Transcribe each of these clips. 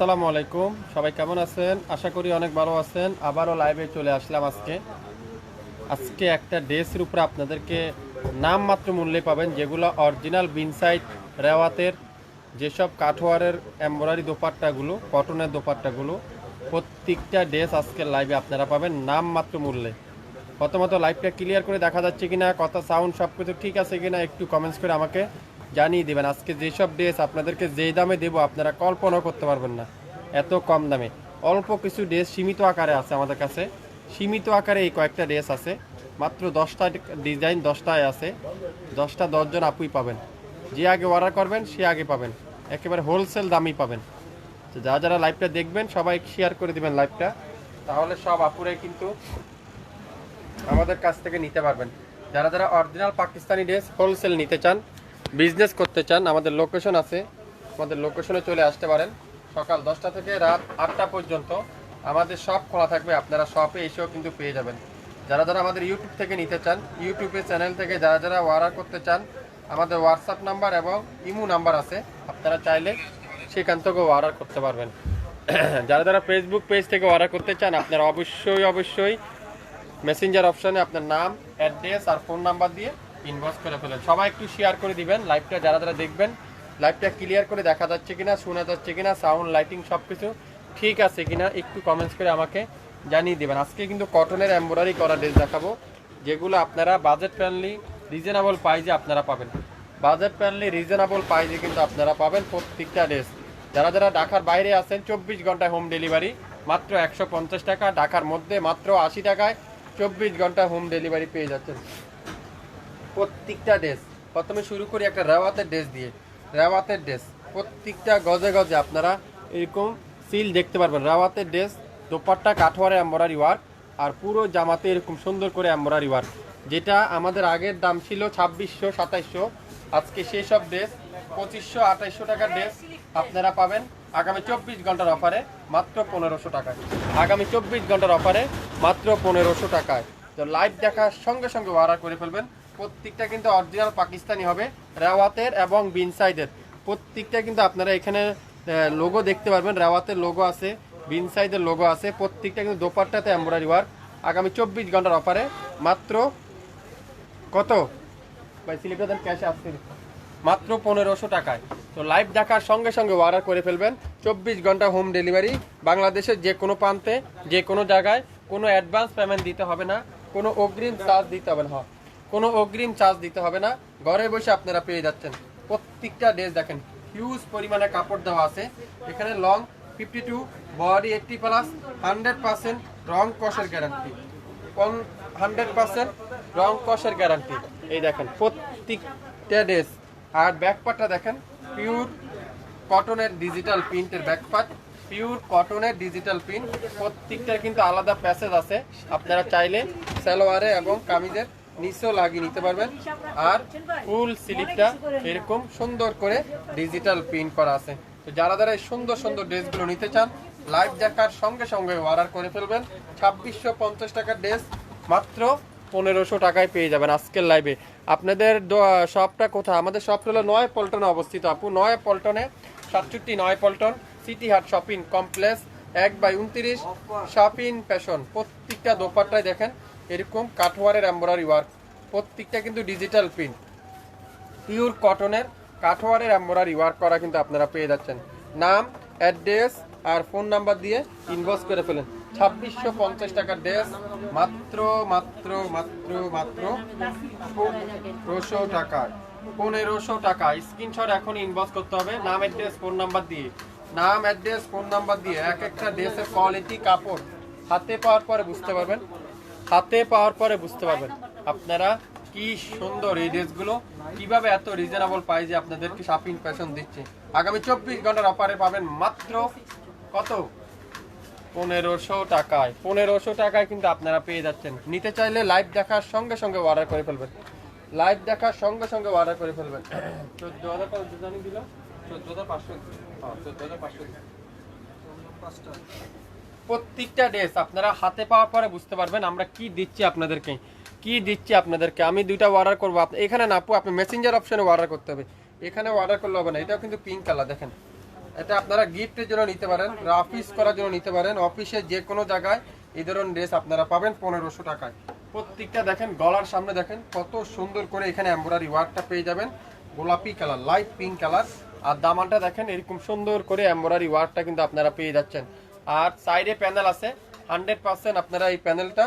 আসসালামু আলাইকুম। সবাই কেমন আছেন? আশা করি অনেক ভালো আছেন। আবারও লাইভে চলে আসলাম আজকে। আজকে একটা ড্রেসের উপরে আপনাদেরকে নাম মাত্র মূল্যে পাবেন, যেগুলো অরিজিনাল বিনসাইট রেওয়াতের যেসব কাঠোয়ারের এমব্রয়ডারি দোপাট্টাগুলো কটনের দোপাট্টাগুলো, প্রত্যেকটা ড্রেস আজকের লাইভে আপনারা পাবেন নাম মাত্র মূল্যে। প্রথমত লাইভটা ক্লিয়ার করে দেখা যাচ্ছে কিনা, কথা সাউন্ড সব কিছু ঠিক আছে কিনা, একটু কমেন্টস করে আমাকে জানিয়ে দেবেন, আজকে যেসব ড্রেস আপনাদেরকে যেই দামে দেবো আপনারা কল্পনাও করতে পারবেন না। এত কম দামে। অল্প কিছু ড্রেস সীমিত আকারে আছে আমাদের কাছে। সীমিত আকারে এই কয়েকটা ড্রেস আছে। মাত্র দশটা ডিজাইন দশটায় আছে। দশটা দশজন আপুই পাবেন। যে আগে অর্ডার করবেন, সে আগে পাবেন। একেবারে হোলসেল দামই পাবেন। তো যারা যারা লাইভটা দেখবেন, সবাই শেয়ার করে দিবেন লাইভটা তাহলে সব আপুরাই কিন্তু আমাদের কাছ থেকে নিতে পারবেন। যারা যারা অরিজিনাল পাকিস্তানি ড্রেস হোলসেল নিতে চান বিজনেস করতে চান, আমাদের লোকেশন আছে। আমাদের লোকেশনে চলে আসতে পারেন। সকাল দশটা থেকে রাত আটটা পর্যন্ত আমাদের সব খোলা থাকবে। আপনারা শপে এসেও কিন্তু পেয়ে যাবেন। যারা যারা আমাদের ইউটিউব থেকে নিতে চান ইউটিউবে চ্যানেল থেকে যারা যারা অর্ডার করতে চান, আমাদের হোয়াটসঅ্যাপ নাম্বার এবং ইমো নাম্বার আছে। আপনারা চাইলে সেখান থেকেও অর্ডার করতে পারবেন। যারা যারা ফেসবুক পেজ থেকে অর্ডার করতে চান, আপনারা অবশ্যই অবশ্যই মেসেঞ্জার অপশানে আপনার নাম অ্যাড্রেস আর ফোন নাম্বার দিয়ে ইনবক্স করে ফেলেন। সবাই একটু শেয়ার করে দিবেন লাইভটা যারা যারা দেখবেন লাইভটা ক্লিয়ার করে দেখা যাচ্ছে কিনা, শোনা যাচ্ছে কিনা সাউন্ড লাইটিং সব কিছু ঠিক আছে কিনা, একটু কমেন্টস করে আমাকে জানিয়ে দেবেন। আজকে কিন্তু কটনের এমব্রয়ডারি করা ড্রেস দেখাবো, যেগুলো আপনারা বাজেট ফ্রেন্ডলি রিজনেবল প্রাইজে আপনারা পাবেন। বাজেট ফ্রেন্ডলি রিজনেবল প্রাইজে কিন্তু আপনারা পাবেন প্রত্যেকটা ড্রেস যারা যারা ঢাকার বাইরে আছেন, চব্বিশ ঘন্টায় হোম ডেলিভারি মাত্র একশো পঞ্চাশ টাকা। ঢাকার মধ্যে মাত্র আশি টাকায় চব্বিশ ঘণ্টা হোম ডেলিভারি পেয়ে যাচ্ছেন। প্রত্যেকটা ড্রেস। প্রথমে শুরু করি একটা রেওয়াতের ড্রেস দিয়ে। রেওয়াতের ড্রেস। প্রত্যেকটা গজে গজে আপনারা এরকম সিল দেখতে পারবেন। রেওয়াতের ড্রেস, দোপাট্টা, কাঠোয়ারে এম্বরারি ওয়ার্ক আর পুরো জামাতে এরকম সুন্দর করে এম্বরারি ওয়ার্ক। যেটা আমাদের আগের দাম ছিল ছাব্বিশশো, সাতাইশশো। আজকে সেই সব ড্রেস, পঁচিশশো, আঠাইশশো টাকার ড্রেস আপনারা পাবেন আগামী চব্বিশ ঘণ্টার অফারে মাত্র পনেরোশো টাকায়। আগামী চব্বিশ ঘণ্টার অফারে মাত্র পনেরোশো টাকায়। তো লাইভ দেখার সঙ্গে সঙ্গে অর্ডার করে ফেলবেন। প্রত্যেকটা কিন্তু অরিজিনাল পাকিস্তানি হবে, রেওয়াতের এবং বিনসাইডের প্রত্যেকটা কিন্তু আপনারা এখানে লোগো দেখতে পারবেন, রেওয়াতের লোগো আছে বিনসাইডের লোগো আছে, প্রত্যেকটা কিন্তু দোপাট্টাতে এম্ব্রয়ডারি ওয়ার্ক আগামী চব্বিশ ঘণ্টার অফারে মাত্র কত? ভাই স্লিপটা দেন ক্যাশে আসতে মাত্র পনেরোশো টাকায়। তো লাইভ দেখার সঙ্গে সঙ্গে অর্ডার করে ফেলবেন। চব্বিশ ঘণ্টা হোম ডেলিভারি বাংলাদেশের যে কোনো প্রান্তে, যে কোনো জায়গায় কোনো অ্যাডভান্স পেমেন্ট দিতে হবে না। কোনো অগ্রিম চার্জ দিতে হবে না। কোনো অগ্রিম চার্জ দিতে হবে না। ঘরে বসে আপনারা পেয়ে যাচ্ছেন। প্রত্যেকটা ড্রেস দেখেন হিউজ পরিমাণে কাপড় দেওয়া আছে। এখানে long fifty two body eighty plus hundred percent রং কষের গ্যারান্টি হান্ড্রেড পার্সেন্ট রং কষের গ্যারান্টি এই দেখেন, প্রত্যেকটা ড্রেস। আর ব্যাকপার্টটা দেখেন পিওর কটনের ডিজিটাল প্রিন্টের ব্যাকপার্ট পিওর কটনের ডিজিটাল প্রিন্ট প্রত্যেকটার কিন্তু আলাদা প্যাসেজ আছে। আপনারা চাইলে সালোয়ারে এবং কামিজের নিচেও লাগিয়ে নিতে পারবেন। আর ফুল স্লিপটা এরকম সুন্দর করে ডিজিটাল প্রিন্ট করা আছে। তো যারা যারা এই সুন্দর সুন্দর ড্রেসগুলো নিতে চান লাইভ দেখার সঙ্গে সঙ্গে অর্ডার করে ফেলবেন। ছাব্বিশশো পঞ্চাশ টাকার ড্রেস মাত্র পনেরোশো টাকায় পেয়ে যাবেন আজকের লাইভে আপনাদের শপটা কোথায়? আমাদের শপটা হলো নয় পল্টনে অবস্থিত। আপু, নয় পল্টনে সাতষট্টি নয় পল্টন সিটি হাট শপিং কমপ্লেক্স এক বাই উনত্রিশ শপিং ফ্যাশন প্রত্যেকটা দোপাট্টায় দেখেন এরকম কাঠওয়ারের এম্ব্রয়ডারি ওয়ার্ক প্রত্যেকটা কিন্তু ডিজিটাল প্রিন্ট পিওর কটনের কাঠোয়ারের এম্বরারি ওয়ার্ক করা কিন্তু আপনারা পেয়ে যাচ্ছেন। নাম অ্যাড্রেস আর ফোন নাম্বার দিয়ে ইনভয়েস করে ফেলেন। ছাব্বিশশো পঞ্চাশ টাকার ড্রেস মাত্র মাত্র মাত্র মাত্র পনেরোশো টাকায় পনেরোশো টাকা। স্ক্রিনশট এখন ইনভয়েস করতে হবে। নাম অ্যাড্রেস ফোন নাম্বার দিয়ে। নাম অ্যাড্রেস ফোন নাম্বার দিয়ে এক একটা ড্রেসের কোয়ালিটি কাপড় হাতে পাওয়ার পরে বুঝতে পারবেন। হাতে পাওয়ার পরে বুঝতে পারবেন আপনারা কি সুন্দর এই ড্রেসগুলো কীভাবে এত রিজনেবল পাই যে আপনাদেরকে শপিং ফ্যাশন দিচ্ছে। আগামী চব্বিশ ঘণ্টার অফারে পাবেন মাত্র কত? পনেরোশো টাকায়। পনেরোশো টাকায় কিন্তু আপনারা পেয়ে যাচ্ছেন। নিতে চাইলে লাইভ দেখার সঙ্গে সঙ্গে অর্ডার করে ফেলবেন। লাইভ দেখার সঙ্গে সঙ্গে অর্ডার করে ফেলবেন। চোদ্দ হাজার কত জানি দিল চোদ্দ হাজার পাঁচশো হ্যাঁ চোদ্দ হাজার পাঁচশো প্রত্যেকটা ড্রেস আপনারা হাতে পাওয়ার পরে বুঝতে পারবেন আমরা কি দিচ্ছি আপনাদেরকে, কি দিচ্ছি আপনাদেরকে। আমি দুইটা অর্ডার করব। এখানে না আপু, আপনি মেসেঞ্জার অপশানে অর্ডার করতে হবে। এখানে অর্ডার করলে হবে না, এটাও কিন্তু পিঙ্ক কালার দেখেন। এটা আপনারা গিফটের জন্য নিতে পারেন অফিস করার জন্য নিতে পারেন। অফিসে যে কোনো জায়গায় এই ধরনের ড্রেস আপনারা পাবেন পনেরোশো টাকায়। প্রত্যেকটা দেখেন, গলার সামনে দেখেন, কত সুন্দর করে এখানে এমব্রয়ডারি ওয়ার্কটা পেয়ে যাবেন। গোলাপি কালার লাইট পিঙ্ক কালার আর দামানটা দেখেন, এরকম সুন্দর করে এমব্রয়ডারি ওয়ার্কটা কিন্তু আপনারা পেয়ে যাচ্ছেন। আর সাইডে প্যানেল আছে। হান্ড্রেড পার্সেন্ট আপনারা এই প্যানেলটা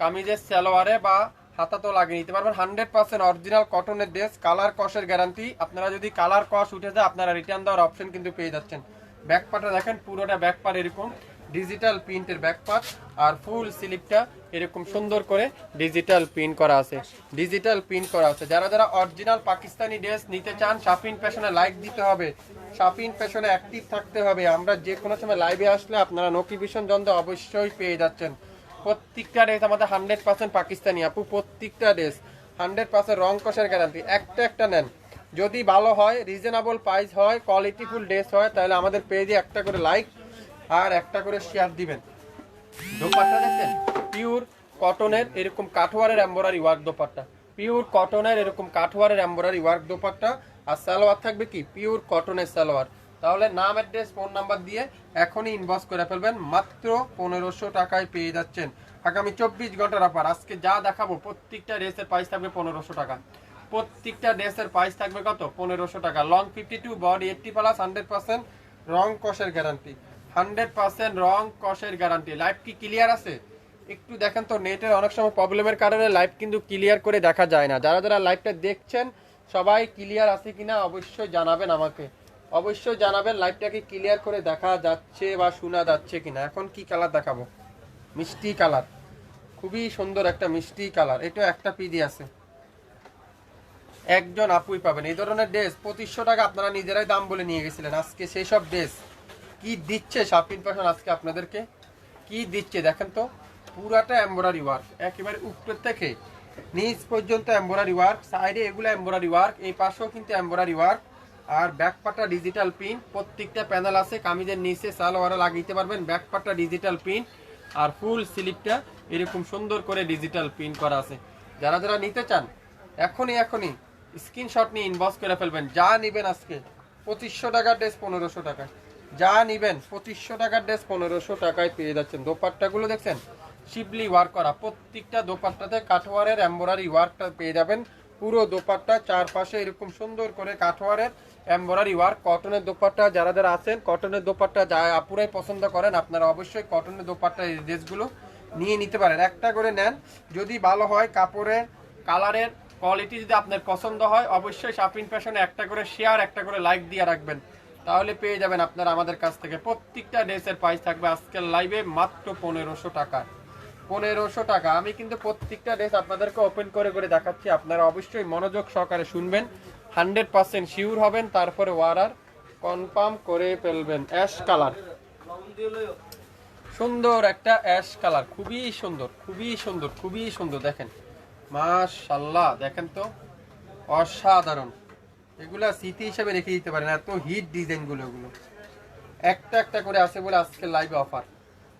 কামিজের সালোয়ারে বা হাতা তো লাগিয়ে নিতে পারবেন। হান্ড্রেড পার্সেন্ট অরিজিনাল কটনের ড্রেস, কালার কসের গ্যারান্টি আপনারা যদি কালার কস উঠে যায়, আপনারা রিটার্ন দেওয়ার অপশন কিন্তু পেয়ে যাচ্ছেন। ব্যাক পার্টটা দেখেন, পুরোটা ব্যাক পার্ট এরকম। ডিজিটাল প্রিন্টের ব্যাক পার্ট আর ফুল স্লিপটা এরকম সুন্দর করে ডিজিটাল প্রিন্ট করা আছে। ডিজিটাল প্রিন্ট করা আছে। যারা যারা অরিজিনাল পাকিস্তানি ড্রেস নিতে চান শাপিন ফ্যাশনে লাইক দিতে হবে। শাপিন ফ্যাশনে অ্যাক্টিভ থাকতে হবে। আমরা যে কোনো সময় লাইভে আসলে আপনারা নোটিফিকেশন যন্ত্র অবশ্যই পেয়ে যাচ্ছেন। প্রত্যেকটা ড্রেস আমাদের হান্ড্রেড পার্সেন্ট পাকিস্তানি। আপু, প্রত্যেকটা ড্রেস হান্ড্রেড পার্সেন্ট রং কষের গ্যারান্টি একটা একটা নেন। যদি ভালো হয় রিজনেবল প্রাইস হয় কোয়ালিটিফুল ড্রেস হয়, তাহলে আমাদের পেজে একটা করে লাইক আর একটা করে শেয়ার দিবেন। দোপাট্টা দেখছেন পিওর কটনের এরকম কাঠওয়ারের এম্বরারি ওয়ার্ক দোপাট্টা। পিওর কটনের এরকম কাঠোয়ারের এম্বরারি ওয়ার্ক দোপাট্টা। আর সালোয়ার থাকবে কি? পিওর কটনের সালোয়ার। তাহলে নাম অ্যাড্রেস ফোন নাম্বার দিয়ে এখনই ইনবক্স করে ফেলবেন। মাত্র পনেরোশো টাকায় পেয়ে যাচ্ছেন। আগামী চব্বিশ ঘণ্টার অফার আজকে যা দেখাবো, প্রত্যেকটা ড্রেসের প্রাইস থাকবে পনেরোশো টাকা। প্রত্যেকটা ড্রেসের প্রাইস থাকবে কত? পনেরোশো টাকা। Long fifty two body eighty plus hundred percent রং কষের গ্যারান্টি হান্ড্রেড পার্সেন্ট রং কষের গ্যারান্টি লাইভ কি ক্লিয়ার আছে? একটু দেখেন তো নেটের অনেক সময় প্রবলেমের কারণে লাইভ কিন্তু ক্লিয়ার করে দেখা যায় না। যারা যারা লাইভটা দেখছেন, সবাই ক্লিয়ার আছে কিনা অবশ্যই জানাবেন আমাকে। অবশ্যই জানাবেন লাইভটাকে ক্লিয়ার করে দেখা যাচ্ছে বা শোনা যাচ্ছে কিনা। এখন কি কালার দেখাবো? মিষ্টি কালার খুবই সুন্দর একটা মিষ্টি কালার এটা একটা পিডি আছে। একজন আপুই পাবেন। এই ধরনের ড্রেস পঁচিশশো টাকা আপনারা নিজেরাই দাম বলে নিয়ে গেছিলেন। আজকে সেই সব ড্রেস কি দিচ্ছে শাপিন ফ্যাশন আজকে আপনাদেরকে? কি দিচ্ছে দেখেন তো, পুরাটা এমব্রয়ডারি ওয়ার্ক একেবারে উপর থেকে নিচ পর্যন্ত এমব্রয়ডারি ওয়ার্ক সাইডে এগুলো এমব্রয়ডারি ওয়ার্ক এই পাশেও কিন্তু এমব্রয়ডারি ওয়ার্ক আর ব্যাক পাটটা ডিজিটাল প্রিন্ট প্রত্যেকটা প্যানেল আছে, কামিজের নিচে সালোয়ারে লাগিয়ে পারবেন ব্যাক পাটটা ডিজিটাল প্রিন্ট আর ফুল স্লিপটা এরকম সুন্দর করে ডিজিটাল প্রিন্ট করা আছে। যারা যারা নিতে চান, এখনই এখনই স্ক্রিনশট নিয়ে ইনবক্স করে ফেলবেন, যা নেবেন আজকে, পঁচিশশো টাকার ড্রেস পনেরোশো টাকা। যা নিবেন, পঁচিশশো টাকার ড্রেস পনেরোশো টাকায় পেয়ে যাচ্ছেন। দোপাট্টাগুলো দেখছেন? শিবলি ওয়ার্ক করা। প্রত্যেকটা দোপাট্টাতে কাঠওয়ারের এম্বরারি ওয়ার্কটা পেয়ে যাবেন। পুরো দোপাট্টা চারপাশে এরকম সুন্দর করে কাঠওয়ারের এম্বরারি ওয়ার্ক কটনের দোপাট্টা। যারা যারা আছেন কটনের দোপাট্টা যা আপুরাই পছন্দ করেন, আপনারা অবশ্যই কটনের দোপাট্টা এই ড্রেসগুলো নিয়ে নিতে পারেন। একটা করে নেন। যদি ভালো হয় কাপড়ের, কালারের কোয়ালিটি যদি আপনার পছন্দ হয়, অবশ্যই শাপিং ফ্যাশনে একটা করে শেয়ার একটা করে লাইক দিয়ে রাখবেন। তাহলে পেয়ে যাবেন আপনারা আমাদের কাছ থেকে প্রত্যেকটা ড্রেসের প্রাইস থাকবে আজকের লাইভে মাত্র পনেরোশো টাকা। পনেরোশো টাকা। আমি কিন্তু প্রত্যেকটা ড্রেস আপনাদেরকে ওপেন করে করে দেখাচ্ছি। আপনারা অবশ্যই মনোযোগ সহকারে শুনবেন। হান্ড্রেড পার্সেন্ট শিওর হবেন, তারপরে ওয়ারার কনফার্ম করে ফেলবেন। অ্যাশ কালার সুন্দর একটা অ্যাশ কালার খুবই সুন্দর খুবই সুন্দর খুবই সুন্দর। দেখেন মাশাল্লাহ দেখেন তো, অসাধারণ। এগুলা স্মৃতি হিসাবে রেখে দিতে পারেন, এত হিট ডিজাইনগুলো এগুলো। একটা একটা করে আছে বলে আজকে লাইভ অফার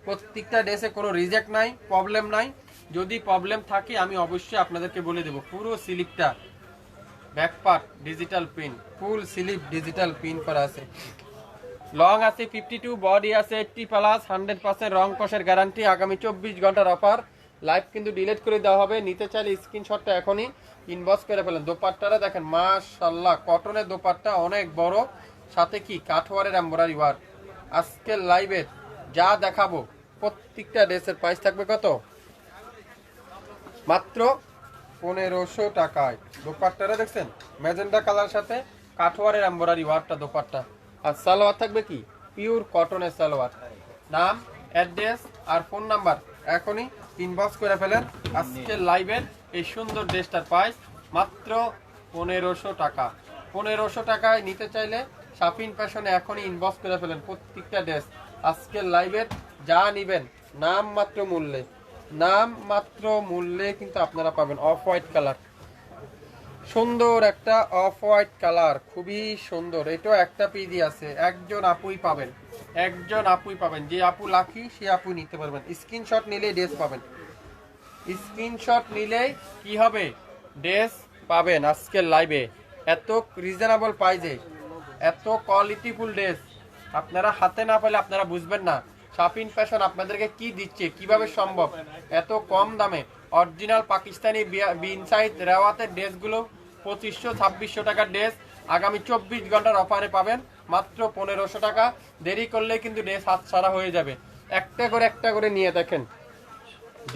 প্রত্যেকটা ড্রেসে কোনো রিজেক্ট নাই প্রবলেম নাই। যদি প্রবলেম থাকে, আমি অবশ্যই আপনাদেরকে বলে দেবো, পুরো স্লিপটা back part digital print full slip digital print করা আছে। লং আছে ফিফটি টু বডি আছে এইটটি প্লাস হান্ড্রেড পার্সেন্ট রং কষের গ্যারান্টি আগামী চব্বিশ ঘণ্টার অফার লাইভ কিন্তু ডিলিট করে দেওয়া হবে। নিতে চাইলে স্ক্রিনশটটা এখনই। ইনবক্স করে ফেলেন। দোপাট্টাটা দেখেন মাশাল্লাহ কটনের দোপাট্টা অনেক বড়। সাথে কি? কাঠওয়ারের এম্বরারি ওয়ার্ক আজকের লাইভের যা দেখাবো, প্রত্যেকটা ড্রেসের প্রাইস থাকবে কত? মাত্র পনেরোশো টাকায়। দোপাট্টাটা দেখছেন? ম্যাজেন্ডা কালার সাথে কাঠওয়ারের এম্বরারি ওয়ার্কটা দোপাট্টা। আর সালোয়ার থাকবে কি? পিওর কটনের সালোয়ার। নাম অ্যাড্রেস আর ফোন নাম্বার এখনই ইনবক্স করে ফেলেন। আজকের লাইভের এই সুন্দর ড্রেসটার প্রাইস মাত্র পনেরোশো টাকা। পনেরোশো টাকায় নিতে চাইলে শাপিং ফ্যাশনে এখনই ইনবক্স করে ফেলেন প্রত্যেকটা ড্রেস আজকের লাইভের যা নিবেন, নাম মাত্র মূল্যে। নাম মাত্র মূল্যে কিন্তু আপনারা পাবেন অফ হোয়াইট কালার সুন্দর একটা অফ হোয়াইট কালার খুবই সুন্দর। এটাও একটা পিডি আছে, একজন আপুই পাবেন। একজন আপুই পাবেন। যে আপু লাকি সে আপু নিতে পারবেন। স্ক্রিনশট নিলে ড্রেস পাবেন। স্ক্রিনশট নিলেই কি হবে? ড্রেস পাবেন আজকের লাইভে এত রিজনেবল প্রাইজে এত কোয়ালিটিফুল ড্রেস আপনারা হাতে না পেলে আপনারা বুঝবেন না। শাপিন ফ্যাশন আপনাদেরকে কি দিচ্ছে, কীভাবে সম্ভব? এত কম দামে। অরিজিনাল পাকিস্তানি বিনসাইড রেওয়াতের ড্রেসগুলো পঁচিশশো, ছাব্বিশশো টাকার ড্রেস। আগামী চব্বিশ ঘণ্টার অফারে পাবেন মাত্র পনেরোশো টাকা। দেরি করলে কিন্তু ড্রেস হাত ছাড়া হয়ে যাবে। একটা করে একটা করে নিয়ে দেখেন।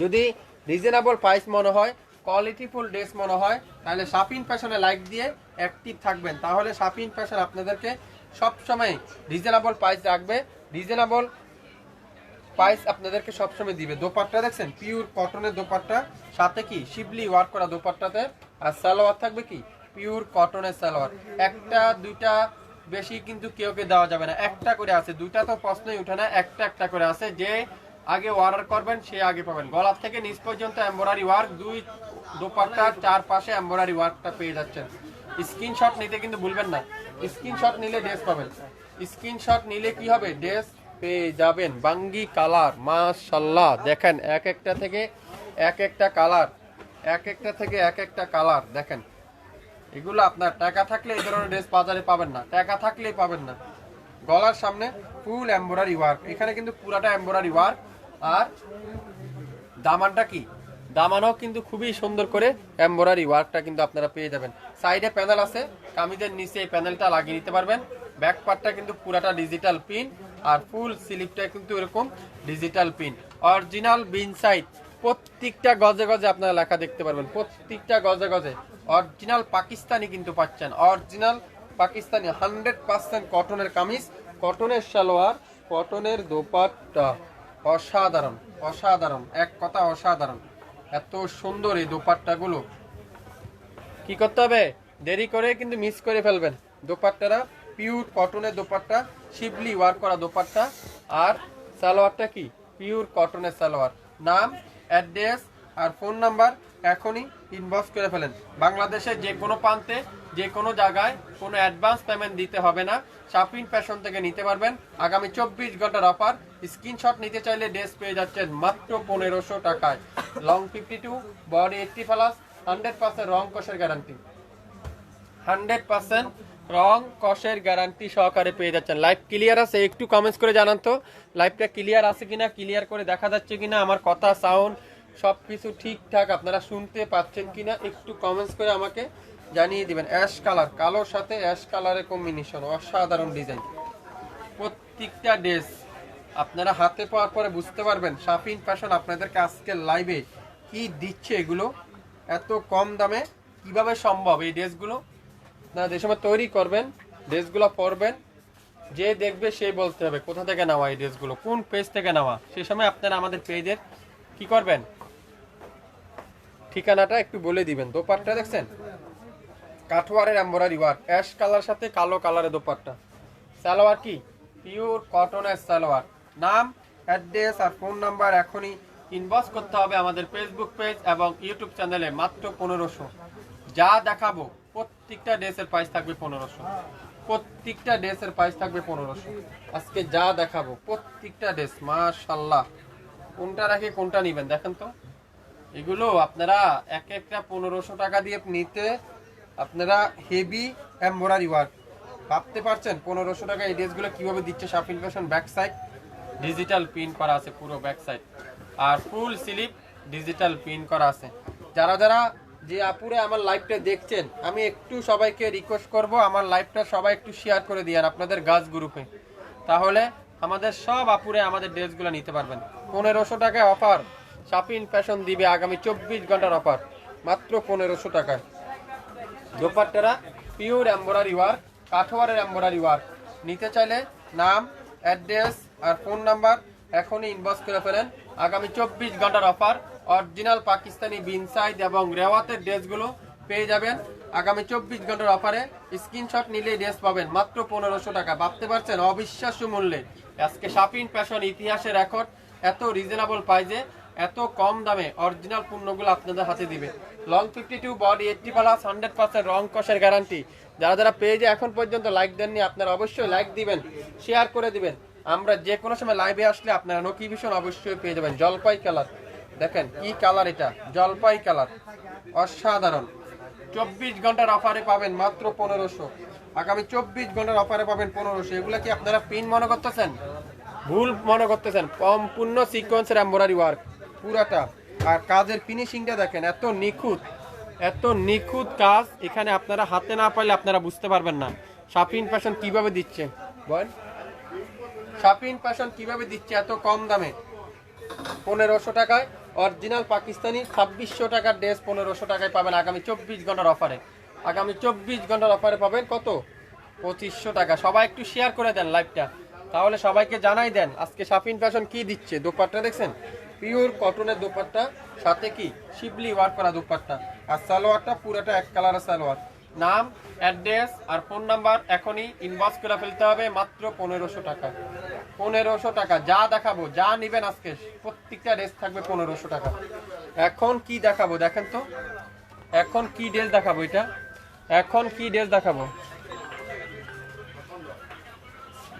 যদি রিজনেবল প্রাইস মনে হয় কোয়ালিটিফুল ড্রেস মনে হয়, তাহলে শাপিন ফ্যাশনে লাইক দিয়ে অ্যাক্টিভ থাকবেন। তাহলে শাপিন ফ্যাশন আপনাদেরকে সবসময় রিজনেবল প্রাইস রাখবে। রিজনেবল প্রাইস আপনাদেরকে সবসময় দিবে। দোপাট্টা দেখছেন? পিওর কটনের দোপাট্টা। সাথে কি? শিবলি ওয়ার্ক করা দোপাট্টাতে। আর সালোয়ার থাকবে কি? পিওর কটনের সালোয়ার। একটা, দুইটা বেশি কিন্তু কেউ কে দেওয়া যাবে না। একটা করে আছে। দুইটা তো প্রশ্নই উঠে না। একটা একটা করে আছে। যে আগে অর্ডার করবেন, সে আগে পাবেন। গলা থেকে নিচ পর্যন্ত এমব্রয়ডারি ওয়ার্ক দুই দোপাট্টার চারপাশে এমব্রয়ডারি ওয়ার্কটা পেয়ে যাচ্ছেন। স্ক্রিনশট নিতে কিন্তু ভুলবেন না। স্ক্রিনশট নিলে ড্রেস পাবেন। স্ক্রিনশট নিলে কি হবে? ড্রেস পেয়ে যাবেন। বাঙ্গি কালার মাশাল্লাহ দেখেন, এক একটা থেকে এক একটা কালার এক একটা থেকে এক একটা কালার দেখেন। এগুলো আপনার টাকা থাকলে এই ধরনের ড্রেস বাজারে পাবেন না। টাকা থাকলেই পাবেন না। গলার সামনে ফুল এমব্রয়ডারি ওয়ার্ক এখানে কিন্তু পুরাটা এমব্রয়ডারি ওয়ার্ক আর দামানটা কি? দামানও কিন্তু খুবই সুন্দর করে এমব্রয়ডারি ওয়ার্কটা কিন্তু আপনারা পেয়ে যাবেন। সাইডে প্যানেল আছে, কামিজের নিচে এই প্যানেলটা লাগিয়ে নিতে পারবেন। ব্যাক পার্টটা কিন্তু পুরাটা ডিজিটাল পিন আর ফুল স্লিপটা কিন্তু এরকম ডিজিটাল পিন অরিজিনাল বিন সাইড প্রত্যেকটা গজে গজে আপনারা লেখা দেখতে পারবেন। প্রত্যেকটা গজে গজে অরিজিনাল পাকিস্তানি কিন্তু পাচ্ছেন। অরিজিনাল পাকিস্তানি হান্ড্রেড পার্সেন্ট কটনের কামিজ কটনের সালোয়ার কটনের দোপাট্টা। অসাধারণ অসাধারণ, এক কথা অসাধারণ। এত সুন্দর এই দোপাট্টাগুলো। কি করতে হবে? দেরি করে কিন্তু মিস করে ফেলবেন। দোপাট্টারা পিওর কটনের দোপাট্টা শিবলি ওয়ার্ক করা দোপাট্টা। আর সালোয়ারটা কি? পিওর কটনের সালোয়ার। নাম অ্যাড্রেস আর ফোন নাম্বার এখনই ইনবক্স করে ফেলেন। বাংলাদেশের যে কোনো প্রান্তে যে কোনো জায়গায় কোনো অ্যাডভান্স পেমেন্ট দিতে হবে না। শাপিং ফ্যাশন থেকে নিতে পারবেন। আগামী চব্বিশ ঘণ্টার অফার স্ক্রিনশট নিতে চাইলে ড্রেস পেয়ে যাচ্ছেন মাত্র পনেরোশো টাকায়। Long fifty two body eighty plus hundred percent রং কষের গ্যারান্টি হান্ড্রেড পার্সেন্ট রং কষের গ্যারান্টি সহকারে পেয়ে যাচ্ছেন। লাইভ ক্লিয়ার আছে? একটু কমেন্টস করে জানান তো। লাইভটা ক্লিয়ার আছে কিনা ক্লিয়ার করে দেখা যাচ্ছে কিনা, আমার কথা সাউন্ড সব কিছু ঠিকঠাক আপনারা শুনতে পাচ্ছেন কিনা, একটু কমেন্টস করে আমাকে। জানিয়ে দিবেন, অ্যাশ কালার, কালোর সাথে অ্যাশ কালারের কম্বিনেশন অসাধারণ ডিজাইন প্রত্যেকটা ড্রেস আপনারা হাতে পাওয়ার পরে বুঝতে পারবেন শাপিন ফ্যাশন আপনাদেরকে আজকে লাইভে কি দিচ্ছে এগুলো, এত কম দামে কীভাবে সম্ভব এই ড্রেসগুলো না যে সময় তৈরি করবেন ড্রেসগুলো পরবেন, যে দেখবে সেই বলতে হবে, কোথা থেকে নেওয়া এই ড্রেসগুলো কোন পেজ থেকে নেওয়া? সে সময় আপনারা আমাদের পেজের কি করবেন? ঠিকানাটা একটু বলে দিবেন দোপারটা দেখছেন? কাঠোয়ারের এম্বরারি ওয়ার্ক। অ্যাশ কালার সাথে কালো কালারের দোপাট্টা। সালোয়ার কি? পিওর কটনের সালোয়ার। নাম অ্যাড্রেস আর ফোন নাম্বার এখনই ইনবক্স করতে হবে আমাদের ফেসবুক পেজ এবং ইউটিউব চ্যানেলে মাত্র পনেরোশো। যা দেখাবো, প্রত্যেকটা ড্রেসের প্রাইস থাকবে পনেরোশো। প্রত্যেকটা ড্রেসের প্রাইস থাকবে পনেরোশো। আজকে যা দেখাবো, প্রত্যেকটা ড্রেস মাশাল্লাহ কোনটা রাখে, কোনটা নেবেন? দেখেন তো। এগুলো আপনারা এক একটা পনেরোশো টাকা দিয়ে নিতে আপনারা হেভি এম্বোরারি ওয়ার্ক ভাবতে পারছেন পনেরোশো টাকা এই ড্রেসগুলো কীভাবে দিচ্ছে shopping fashion back side digital print করা আছে পুরো ব্যাক সাইড আর ফুল স্লিপ ডিজিটাল প্রিন্ট করা আছে। যারা যারা যে আপুরে আমার লাইভটা দেখছেন, আমি একটু সবাইকে রিকোয়েস্ট করব আমার লাইভটা সবাই একটু শেয়ার করে দিয়েন আপনাদের গাছ গ্রুপে তাহলে আমাদের সব আপুরে আমাদের ড্রেসগুলো নিতে পারবেন। পনেরোশো টাকায় অফার শাপিং ফ্যাশন দিবে আগামী চব্বিশ ঘণ্টার অফার মাত্র পনেরোশো টাকায়। দোপাট্টারা পিওর এম্বোরারি ওয়ার্ক কাঠোয়ারের এম্বোরারি ওয়ার্ক। নিতে চাইলে নাম, অ্যাড্রেস আর ফোন নাম্বার এখনই ইনবক্স করে ফেলেন। আগামী চব্বিশ ঘণ্টার অফার অরিজিনাল পাকিস্তানি বিনসাইড এবং রেওয়াতের ড্রেসগুলো পেয়ে যাবেন। আগামী চব্বিশ ঘণ্টার অফারে স্ক্রিনশট নিলেই ড্রেস পাবেন মাত্র পনেরোশো টাকা। ভাবতে পারছেন অবিশ্বাস্য মূল্যে। আজকে শাপিং ফ্যাশন ইতিহাসের রেকর্ড এত রিজনেবল প্রাইজে এত কম দামে অরিজিনাল পণ্যগুলো আপনাদের হাতে দিবে। Long fifty two body eighty plus hundred percent রং কষের গ্যারান্টি যারা যারা পেজে এখন পর্যন্ত লাইক দেননি, আপনারা অবশ্যই লাইক দিবেন শেয়ার করে দিবেন। আমরা যে কোনো সময় লাইভে আসলে আপনারা নোটিফিকেশন অবশ্যই পেয়ে যাবেন। জলপাই কালার দেখেন কি কালার এটা? জলপাই কালার অসাধারণ। চব্বিশ ঘণ্টার অফারে পাবেন মাত্র পনেরোশো। আগামী চব্বিশ ঘণ্টার অফারে পাবেন পনেরোশো। এগুলো কি আপনারা পিন মনে করতেছেন? ভুল মনে করতেছেন। সম্পূর্ণ সিকোয়েন্সের এম্বরারি ওয়ার্ক পুরাটা। আর কাজের ফিনিশিংটা দেখেন, এত নিখুঁত এত নিখুঁত কাজ এখানে আপনারা হাতে না পারলে আপনারা বুঝতে পারবেন না। শাপিন ফ্যাশন কীভাবে দিচ্ছে? বল। শাপিন ফ্যাশন কীভাবে দিচ্ছে এত কম দামে? পনেরোশো টাকায় অরিজিনাল পাকিস্তানি ছাব্বিশশো টাকার ড্রেস পনেরোশো টাকায় পাবেন আগামী চব্বিশ ঘণ্টার অফারে আগামী চব্বিশ ঘণ্টার অফারে পাবেন কত? পঁচিশশো টাকা। সবাই একটু শেয়ার করে দেন লাইভটা তাহলে সবাইকে জানাই দেন আজকে শাপিন ফ্যাশন কি দিচ্ছে। দোপাট্টা দেখছেন? পিওর কটনের দোপাট্টা, সাথে কি শিবলি ওয়ার্ক করা দোপাট্টা। আর সালোয়ারটা পুরোটা এক কালারের সালোয়ার। নাম, অ্যাড্রেস আর ফোন নাম্বার এখনই ইনবক্স করে ফেলতে হবে মাত্র পনেরোশো টাকা। পনেরোশো টাকা, যা দেখাবো, যা নিবেন আজকে, প্রত্যেকটা ড্রেস থাকবে পনেরোশো টাকা। এখন কি দেখাবো, দেখেন তো। এখন কি ড্রেস দেখাবো এটা? এখন কি ড্রেস দেখাবো?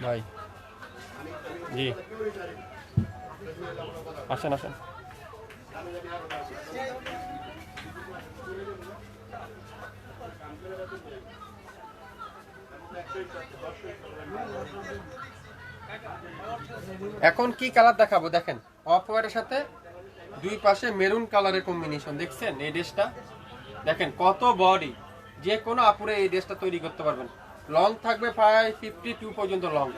ভাই, জি। আসেন আসেন। এখন কি কালার দেখাবো? দেখেন, অফ হোয়াইটের সাথে দুই পাশে মেরুন কালারের কম্বিনেশন দেখছেন? এই ড্রেসটা, দেখেন কত বডি যে কোনো আপুরে এই ড্রেসটা তৈরি করতে পারবেন। লং থাকবে প্রায় ফিফটি টু পর্যন্ত লং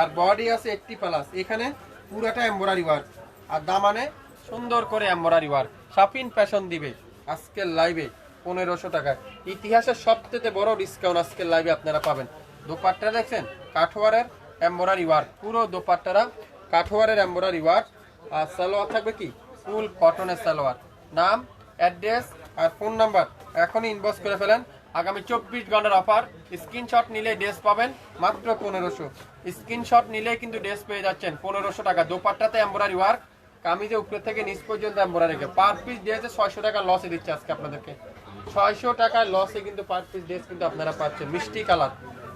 আর বডি আছে এইটটি প্লাস এখানে পুরাটা এম্বরারি ওয়ার্ক আর দামানে সুন্দর করে এম্বরারি ওয়ার্ক। শাপিন ফ্যাশন দিবে আজকের লাইভে পনেরোশো টাকা ইতিহাসের সবথেকে বড় ডিসকাউন্ট আজকের লাইভে আপনারা পাবেন। দোপাট্টা দেখছেন? কাঠোয়ারের এম্বরারি ওয়ার্ক। পুরো দোপাট্টারা কাঠোয়ারের এম্বরারি ওয়ার্ক। আর সালোয়ার থাকবে কি? ফুল কটনের সালোয়ার। নাম অ্যাড্রেস আর ফোন নাম্বার এখনই ইনবক্স করে ফেলেন। আগামী চব্বিশ ঘণ্টার অফার স্ক্রিনশট নিলে ড্রেস পাবেন মাত্র পনেরোশো। স্ক্রিনশট নিলে কিন্তু ড্রেস পেয়ে যাচ্ছেন পনেরোশো টাকা। দোপাট্টাতে এম্বরারি ওয়ার্ক। কামিজে উপরে থেকে নিচ পর্যন্ত এম্বরারি পার পিস ড্রেসে ছয়শো টাকা লসে দিচ্ছে আজকে আপনাদেরকে। ছয়শো টাকার লসে কিন্তু পার পিস ড্রেস কিন্তু আপনারা পাচ্ছেন। মিষ্টি কালার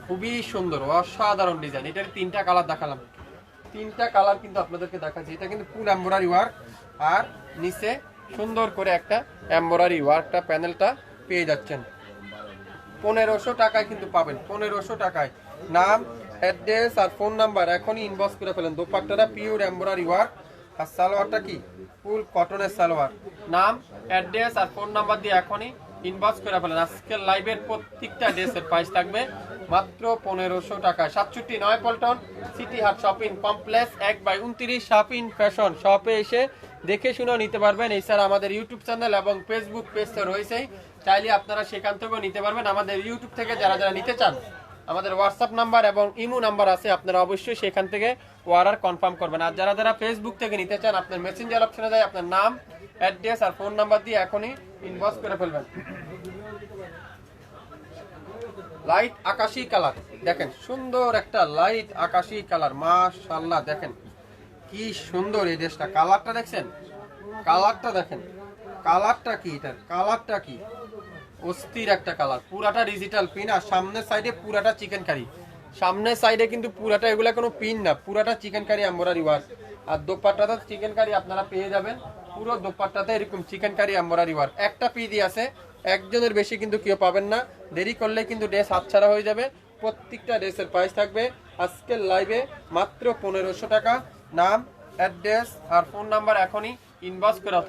খুবই সুন্দর, অসাধারণ ডিজাইন এটার তিনটা কালার দেখালাম। তিনটা কালার কিন্তু আপনাদেরকে দেখাচ্ছি। এটা কিন্তু ফুল এম্বরারি ওয়ার্ক আর নিচে সুন্দর করে একটা এম্বরারি ওয়ার্কটা প্যানেলটা পেয়ে যাচ্ছেন। পনেরোশো টাকায় কিন্তু পাবেন। পনেরোশো টাকায়। নাম অ্যাড্রেস আর ফোন নাম্বার এখনই ইনবক্স করে ফেলেন। দোপাট্টাটা পিওর এম্বরারি ওয়ার্ক আর সালোয়ারটা কি? ফুল কটনের সালোয়ার। নাম, অ্যাড্রেস আর ফোন নাম্বার দিয়ে এখনই ইনবক্স করে ফেলেন। আজকের লাইভের প্রত্যেকটা ড্রেসের প্রাইস থাকবে মাত্র পনেরোশো টাকা। সাতষট্টি নয় পল্টন সিটি হাট শপিং কমপ্লেক্স এক বাই উনত্রিশ শপিং ফ্যাশন শপে এসে দেখে শুনেও নিতে পারবেন। এছাড়া আমাদের ইউটিউব চ্যানেল এবং ফেসবুক পেজ তো রয়েছেই। চাইলে আপনারা সেখান থেকেও নিতে পারবেন। আমাদের ইউটিউব থেকে যারা যারা নিতে চান আমাদের হোয়াটসঅ্যাপ নাম্বার এবং ইমো নাম্বার আছে, আপনারা অবশ্যই সেখান থেকে অর্ডার কনফার্ম করবেন। আর যারা যারা ফেসবুক থেকে নিতে চান, আপনার মেসেঞ্জার অপশনে যায়, আপনার নাম অ্যাড্রেস আর ফোন নাম্বার দিয়ে এখনই ইনবক্স করে ফেলবেন। লাইট আকাশি কালার দেখেন, সুন্দর একটা লাইট আকাশি কালার মাশাআল্লাহ, দেখেন কি সুন্দর এই ড্রেসটা কালারটা দেখছেন? কালারটা দেখেন। কালারটা কি এটার কালারটা কি? অস্থির একটা কালার পুরাটা ডিজিটাল পিন আর সামনের সাইডে পুরাটা চিকেন কারি সামনের সাইডে কিন্তু পুরাটা এগুলা কোনো পিন না, পুরাটা চিকেন কারি এম্বরারি ওয়ার্ক আর দোপাট্টাটা চিকেন কারি আপনারা পেয়ে যাবেন। পুরো দোপাট্টাতে এরকম চিকেন কারি এম্বরারি ওয়ার্ক একটা পিদি আছে, একজনের বেশি কিন্তু কেউ পাবেন না। দেরি করলে কিন্তু ড্রেস হাতছাড়া হয়ে যাবে। প্রত্যেকটা ড্রেসের প্রাইস থাকবে। আজকের লাইভে মাত্র পনেরোশো টাকা। নাম অ্যাড্রেস আর ফোন নাম্বার এখনই ইনবক্স করে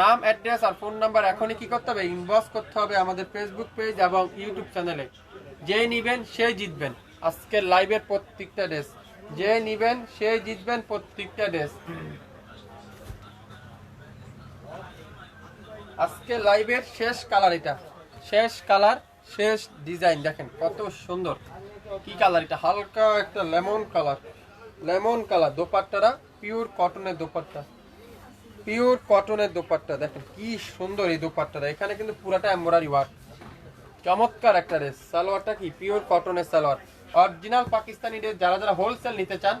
নাম, অ্যাড্রেস আর ফোন নাম্বার এখনই কি করতে হবে? ইনবক্স করতে হবে আমাদের ফেসবুক পেজ এবং ইউটিউব চ্যানেলে যে নিবেন, সে জিতবেন। আজকের লাইভের প্রত্যেকটা ড্রেস যে নিবেন, সে জিতবেন প্রত্যেকটা ড্রেস আজকে লাইভের শেষ কালার এটা। শেষ কালার শেষ ডিজাইন দেখেন, কত সুন্দর। কি কালার এটা? হালকা একটা লেমন কালার লেমন কালার দোপাট্টারা পিওর কটনের দোপাট্টা। পিওর কটনের দোপাট্টা, দেখেন কি সুন্দর এই দোপাট্টাটা। এখানে কিন্তু পুরাটা এমব্রয়ডারি ওয়ার্ক। চমৎকার একটা ড্রেস। সালোয়ারটা কি? পিওর কটনের সালোয়ার। Original Pakistani dress. যারা যারা হোলসেল নিতে চান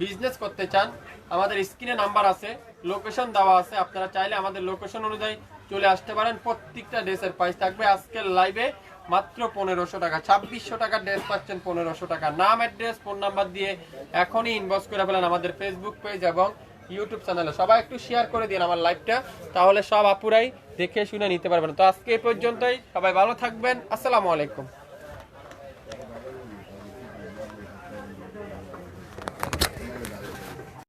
বিজনেস করতে চান, আমাদের স্ক্রিনে নাম্বার আছে লোকেশন দেওয়া আছে। আপনারা চাইলে আমাদের লোকেশন অনুযায়ী চলে আসতে পারেন। প্রত্যেকটা ড্রেসের প্রাইস থাকবে আজকের লাইভে মাত্র পনেরোশো টাকা। ছাব্বিশশো টাকার ড্রেস পাচ্ছেন পনেরোশো টাকা। নাম অ্যাড্রেস ফোন নাম্বার দিয়ে এখনই ইনবক্স করে ফেলেন আমাদের ফেসবুক পেজ এবং ইউটিউব চ্যানেলে। সবাই একটু শেয়ার করে দিন আমার লাইভটা তাহলে সব আপুরাই দেখে শুনে নিতে পারবেন। তো আজকে এই পর্যন্তই, সবাই ভালো থাকবেন, আসসালামু আলাইকুম।